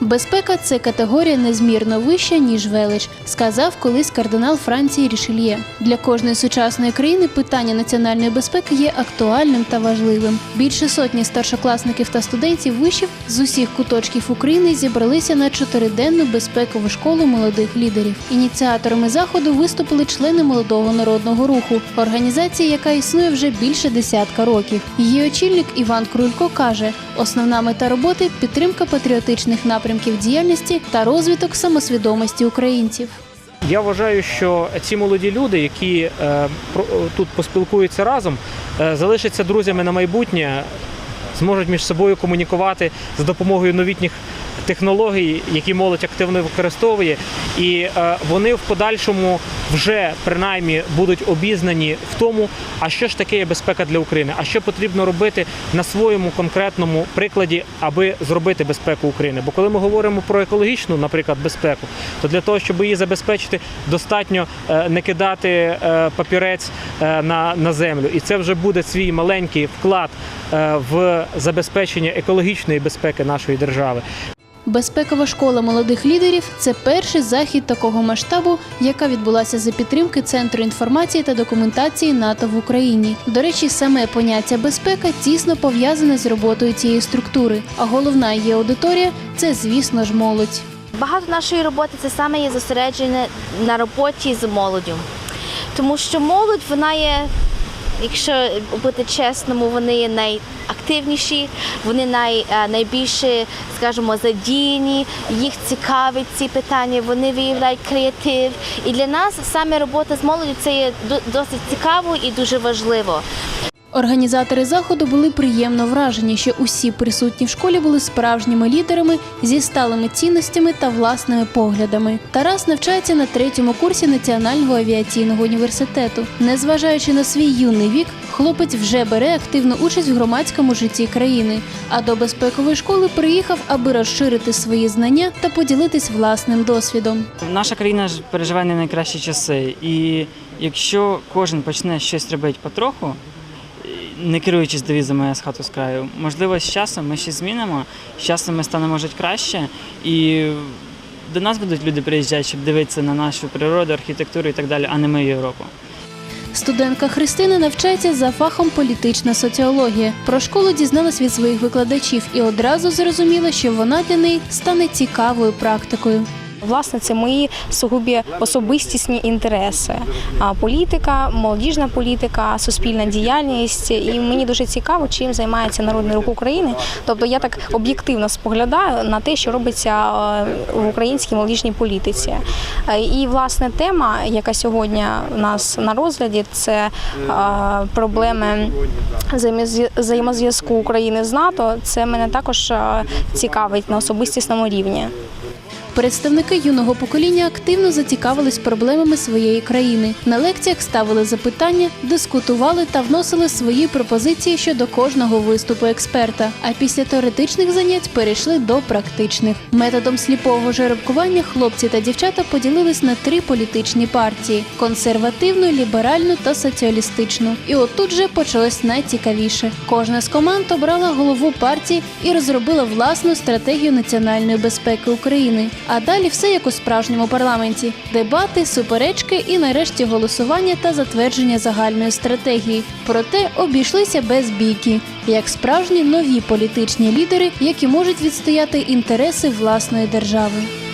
Безпека це категорія незмірно вища, ніж велич, сказав колись кардинал Франції Рішельє. Для кожної сучасної країни питання національної безпеки є актуальним та важливим. Більше сотні старшокласників та студентів вишів з усіх куточків України зібралися на чотириденну безпекову школу молодих лідерів. Ініціаторами заходу виступили члени молодого народного руху, організація, яка існує вже більше десятка років. Її очільник Іван Крулько каже: основна мета роботи підтримка патріотичних напрямків діяльності та розвиток самосвідомості українців. Я вважаю, що ці молоді люди, які е, про- тут поспілкуються разом, е, залишаться друзями на майбутнє, зможуть між собою комунікувати за допомогою новітніх технологій, які молодь активно використовує, і е, вони в подальшому вже принаймні будуть обізнані в тому, а що ж таке є безпека для України, а що потрібно робити на своєму конкретному прикладі, аби зробити безпеку України. Бо коли ми говоримо про екологічну, наприклад, безпеку, то для того, щоб її забезпечити, достатньо е, не кидати е, папірець е, на, землю, і це вже буде свій маленький вклад в забезпечення екологічної безпеки нашої держави. Безпекова школа молодих лідерів це перший захід такого масштабу, яка відбулася за підтримки Центру інформації та документації НАТО в Україні. До речі, саме поняття безпека тісно пов'язане з роботою цієї структури. А головна її аудиторія це, звісно ж, молодь. Багато нашої роботи це саме є зосереджене на роботі з молоддю. Тому що молодь, вона є, якщо бути чесному, вони найактивніші, вони най, е, найбільше, скажімо, задіяні, їх цікавить ці питання, вони виявляють креатив. І для нас саме робота з молоддю це є до- досить цікаво і дуже важливо. Організатори заходу були приємно вражені, що усі присутні в школі були справжніми лідерами зі сталими цінностями та власними поглядами. Тарас навчається на третьому курсі Національного авіаційного університету. Незважаючи на свій юний вік, хлопець вже бере активну участь в громадському житті країни. А до безпекової школи приїхав, аби розширити свої знання та поділитись власним досвідом. Наша країна переживає не найкращі часи, і якщо кожен почне щось робити потроху, не керуючись девізами з хату з краю, можливо, з часом ми щось змінимо, з часом ми станемо жити краще, і до нас будуть люди приїжджати, щоб дивитися на нашу природу, архітектуру і так далі, а не ми Європу. Студентка Христина навчається за фахом політична соціологія. Про школу дізналась від своїх викладачів і одразу зрозуміла, що вона для неї стане цікавою практикою. Власне, це мої сугубі особистісні інтереси. Політика, молодіжна політика, суспільна діяльність. І мені дуже цікаво, чим займається Народний рух України. Тобто я так об'єктивно споглядаю на те, що робиться е, в українській молодіжній політиці. Е, І власне тема, яка сьогодні у нас на розгляді, це е, проблеми взаємозв'я- взаємозв'язку України з НАТО. Це мене також цікавить на особистісному рівні. Представники юного покоління активно зацікавились проблемами своєї країни. На лекціях ставили запитання, дискутували та вносили свої пропозиції щодо кожного виступу експерта. А після теоретичних занять перейшли до практичних. Методом сліпого жеребкування хлопці та дівчата поділились на три політичні партії: консервативну, ліберальну та соціалістичну. І отут же почалось найцікавіше. Кожна з команд обрала голову партії і розробила власну стратегію національної безпеки України. А далі все як у справжньому парламенті: дебати, суперечки і нарешті голосування та затвердження загальної стратегії. Проте обійшлися без бійки, як справжні нові політичні лідери, які можуть відстояти інтереси власної держави.